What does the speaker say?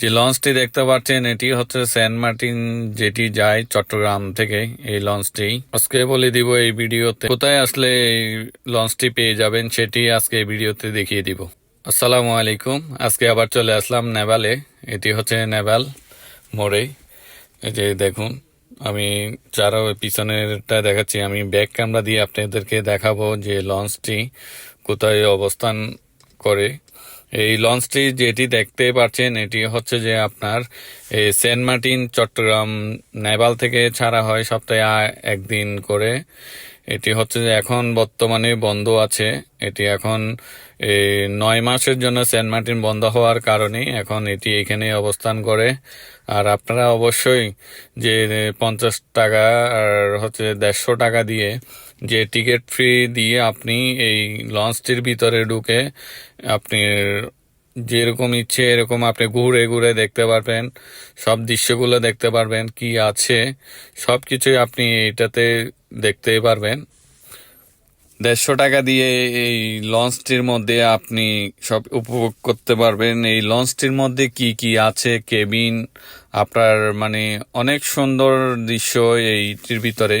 যে লঞ্চটি দেখতে পাচ্ছেন, এটি হচ্ছে সেন্ট মার্টিন যেটি যায় চট্টগ্রাম থেকে। এই লঞ্চটি আজকে বলে দিব এই ভিডিওতে। কোথায় আসলে এই লঞ্চটি পেয়ে যাবেন সেটি আজকে এই ভিডিওতে দেখিয়ে দিব। আসসালামু আলাইকুম। আজকে আবার চলে আসলাম নেভালে। এটি হচ্ছে নেভাল মোড়ে। এই যে দেখুন, আমি যারা পিছনেরটা দেখাচ্ছি, আমি ব্যাক ক্যামেরা দিয়ে আপনাদেরকে দেখাবো যে লঞ্চটি কোথায় অবস্থান করে। এই লঞ্চটি যেটি দেখতে পাচ্ছেন, এটি হচ্ছে যে আপনার সেন্ট মার্টিন, চট্টগ্রাম নেবাল থেকে ছাড়া হয় সপ্তাহে একদিন করে। এটি হচ্ছে যে এখন বর্তমানে বন্ধ আছে। এটি এখন নয় মাসের জন্য সেন্ট মার্টিন বন্ধ হওয়ার কারণে এখন এটি এখানে অবস্থান করে। আর আপনারা অবশ্যই যে পঞ্চাশ টাকা আর হচ্ছে দেড়শো টাকা দিয়ে যে টিকিট ফ্রি দিয়ে আপনি এই লঞ্চটির ভিতরে ঢুকে আপনি যেরকম ইচ্ছে, এরকম আপনি ঘুরে ঘুরে দেখতে পারবেন, সব দৃশ্যগুলো দেখতে পারবেন, কি আছে সব কিছুই আপনি এটাতে দেখতে পারবেন। দেড়শো টাকা দিয়ে এই লঞ্চটির মধ্যে আপনি সব উপভোগ করতে পারবেন। এই লঞ্চটির মধ্যে কি কি আছে, কেবিন, আপনার মানে অনেক সুন্দর দৃশ্য এইটির ভিতরে।